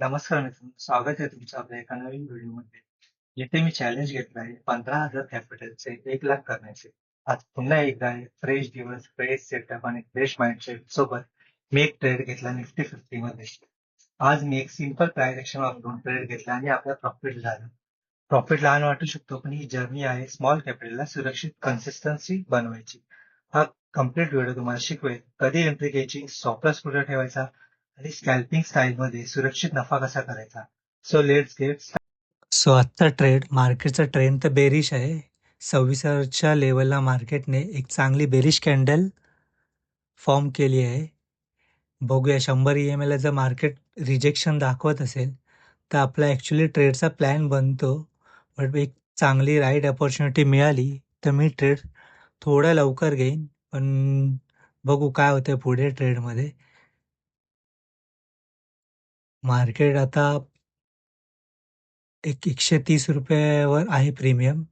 नमस्कार मित्रांनो, स्वागत आहे तुमचं आपल्या एका नवीन व्हिडिओमध्ये. येथे मी चॅलेंज घेतला आहे पंधरा हजार कॅपिटलचे एक लाख करण्याचे. आज पुन्हा एकदा फ्रेश दिवस, फ्रेश सेटअप आणि फ्रेश माइंडसेट सोबत मी एक ट्रेड घेतला निफ्टी फिफ्टी मध्ये. आज मी एक सिंपल प्राइस वापरून ट्रेड घेतला आणि आपला प्रॉफिट झाला. प्रॉफिट लहान वाटू शकतो पण ही जर्नी आहे स्मॉल कॅपिटलला सुरक्षित कन्सिस्टन्सी बनवायची. हा कंप्लीट व्हिडिओ तुम्हाला शिकवेल कधी एंट्री घ्यायची, स्टॉप कुठे ठेवायचा आणि स्कॅल्पिंग स्टाईल मध्ये सुरक्षित नफा कसा करायचा. सो लेट्स गेट सो आजचा ट्रेड मार्केटचा ट्रेंड तर बेरिश आहे. सव्वीस हजारच्या लेवलला मार्केटने एक चांगली बेरिश कॅन्डल फॉर्म केली आहे. बघूया शंभर ई एम एला जर मार्केट रिजेक्शन दाखवत असेल तर आपला ॲक्च्युली ट्रेडचा प्लॅन बनतो. बट एक चांगली राईट अपॉर्च्युनिटी मिळाली तर मी ट्रेड थोडा लवकर घेईन. पण बघू काय होतं पुढे ट्रेडमध्ये मार्केट आता एक एकशे तीस रुपयावर आहे प्रीमियम.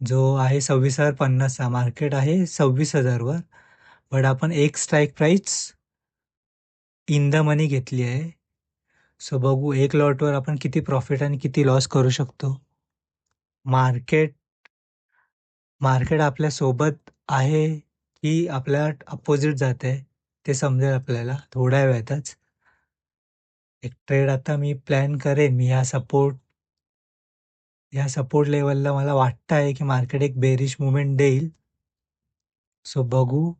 जो आहे सव्वीस हजार पन्नासचा मार्केट आहे सव्वीस हजारवर. बट आपण एक strike price in the money घेतली आहे. सो बघू एक लॉटवर आपण किती प्रॉफिट आणि किती लॉस करू शकतो. मार्केट मार्केट आपल्यासोबत आहे की आपल्या अपोजिट जाते ते समजेल आपल्याला. थोड्या वेळातच. एक ट्रेड आता मी प्लॅन करेन. मी ह्या सपोर्ट या सपोर्ट लेवलला मला वाटतं आहे की मार्केट एक बेरिश मुवमेंट देईल. सो बघू.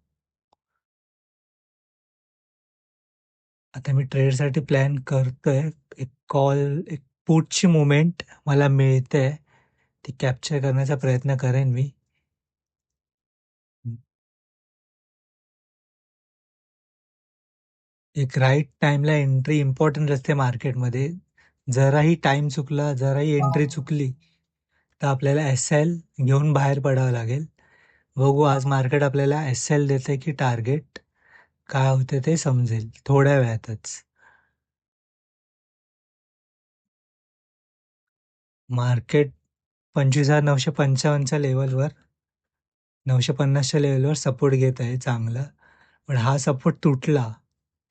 आता मी ट्रेडसाठी प्लॅन करतोय. एक कॉल एक पुटची मुवमेंट मला मिळते. ती कॅप्चर करण्याचा प्रयत्न करेन मी. एक राईट टाइमला एंट्री इम्पॉर्टंट असते मार्केटमध्ये जराही टाइम चुकला जराही एंट्री चुकली तर आपल्याला एस एल घेऊन बाहेर पडावं लागेल. बघू आज मार्केट आपल्याला एस एल देते की टार्गेट काय होते ते समजेल थोड्या वेळातच. मार्केट पंचवीस हजार नऊशे पंचावन्नच्या लेवलवर नऊशे पन्नासच्या लेवलवर सपोर्ट घेत आहे चांगला. पण हा सपोर्ट तुटला.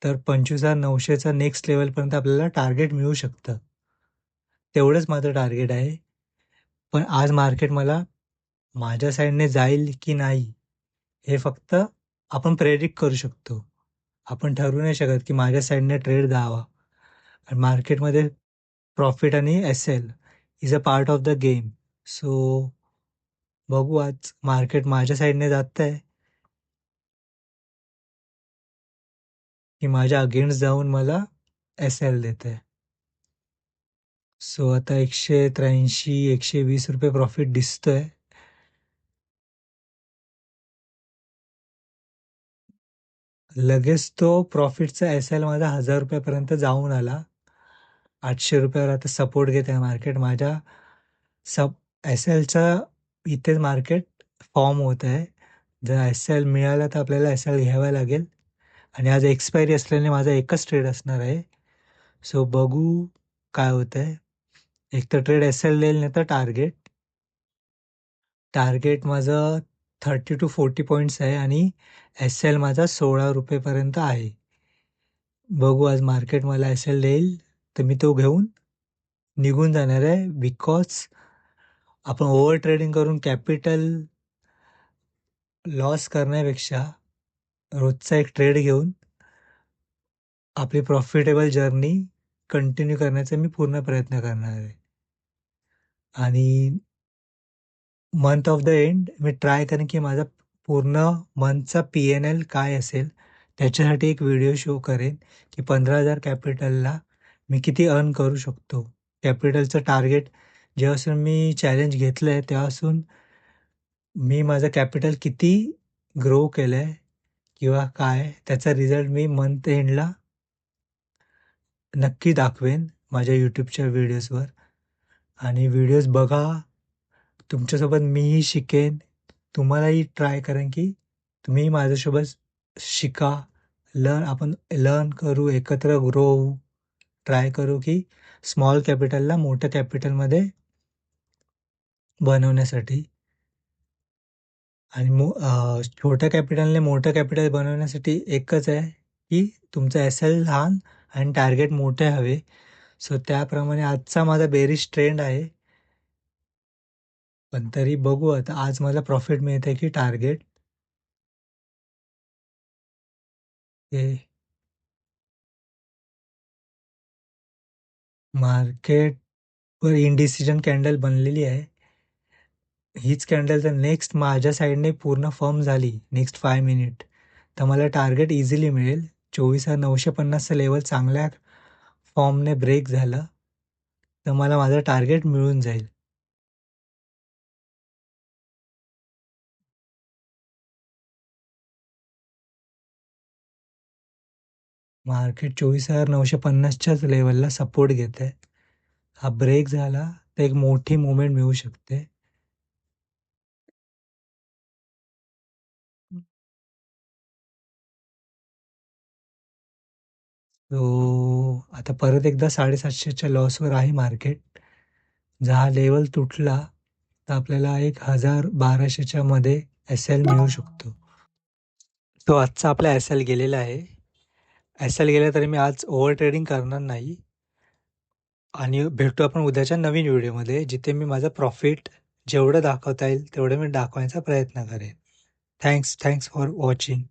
तर पंचवीस हजार नऊशेचा नेक्स्ट लेवलपर्यंत आपल्याला टार्गेट मिळू शकतं. तेवढंच माझं टार्गेट आहे. पण आज मार्केट मला माझ्या साईडने जाईल की नाही हे फक्त आपण प्रेडिक्ट करू शकतो. आपण ठरवू नाही शकत की माझ्या साईडने ट्रेड जावा आणि मार्केटमध्ये प्रॉफिट आणि S L is a part of the game so बघू आज मार्केट माझ्या साईडने जात आहे की माझ्या अगेन्स्ट जाऊन मला एस एल देते सो आता एकशे त्र्याऐंशी एकशे वीस रुपये प्रॉफिट दिसतोय. लगेच तो प्रॉफिटचा एस एल माझा हजार रुपयापर्यंत जाऊन आला. आठशे रुपयावर आता सपोर्ट घेत आहे मार्केट माझ्या सब एस एलचा इथेच मार्केट फॉर्म होत आहे. जर एस एल मिळाला तर आपल्याला एस एल घ्यावा लागेल. आणि आज एक्सपायरी असल्याने माझा एकच ट्रेड असणार आहे. सो बघू काय होतं आहे एक तर ट्रेड एस एल देईल नाही तर टार्गेट टार्गेट माझं थर्टी टू फोर्टी पॉईंट्स आहे आणि एस एल माझा सोळा रुपयेपर्यंत आहे. बघू आज मार्केट मला एस एल देईल तर मी तो घेऊन निघून जाणार आहे बिकॉज आपण ओव्हर ट्रेडिंग करून कॅपिटल लॉस करण्यापेक्षा रोजचा एक ट्रेड घेऊन आपली प्रॉफिटेबल जर्नी कंटिन्यू करण्याचा मी पूर्ण प्रयत्न करणार आहे. आणि मंथ ऑफ द एंड मी ट्राय करेन की माझा पूर्ण मंथचा पी एन एल काय असेल त्याच्यासाठी एक व्हिडिओ शो करेन की पंधरा हजार कॅपिटलला मी किती अर्न करू शकतो. कॅपिटलचं टार्गेट जेव्हापासून मी चॅलेंज घेतलं आहे तेव्हापासून मी माझं कॅपिटल किती ग्रो केलं आहे किंवा काय त्याचा रिझल्ट मी मंथ एंडला नक्की दाखवेन माझ्या यूट्यूबच्या व्हिडिओजवर आणि व्हिडिओज बघा तुमच्यासोबत मीही शिकेन. तुम्हालाही ट्राय करेन की तुम्ही माझ्यासोबत शिका. लर्न आपण लर्न करू एकत्र ग्रो होऊ ट्राय करू की स्मॉल कॅपिटलला मोठ्या कॅपिटलमध्ये बनवण्यासाठी. आणि मो छोट्या कॅपिटलने मोठं कॅपिटल बनवण्यासाठी एकच आहे की तुमचं एस एल लहान आणि टार्गेट मोठे हवे. सो त्याप्रमाणे आजचा माझा बेरिश ट्रेंड आहे. पण तरी बघू आता आज मला प्रॉफिट मिळते की टार्गेट हे. मार्केट वर इनडिसिजन कॅन्डल बनलेली आहे. हीच कॅन्डल तर नेक्स्ट माझ्या साईडने पूर्ण फर्म झाली नेक्स्ट फाय मिनिट तर मला टार्गेट इझिली मिळेल. चोवीस हजार नऊशे पन्नासचं लेवल चांगल्या फॉर्मने ब्रेक झालं तर मला माझं टार्गेट मिळून जाईल. मार्केट चोवीस हजार नऊशे पन्नासच्याच लेवलला सपोर्ट घेत आहे हा ब्रेक झाला तर एक मोठी मुवमेंट मिळू शकते. आता परत एकदा साडेसातशेच्या लॉसवर आहे मार्केट जर हा लेवल तुटला तर आपल्याला एक हजार बाराशेच्या मध्ये एस एल मिळू शकतो. तो आजचा आपला एस एल गेलेला आहे. एस एल गेला तरी मी आज ओव्हर ट्रेडिंग करणार नाही. आणि भेटू आपण उद्याच्या नवीन व्हिडिओमध्ये जिथे मी माझा प्रॉफिट जेवढं दाखवता येईल तेवढं मी दाखवायचा प्रयत्न करेन. Thanks thanks for watching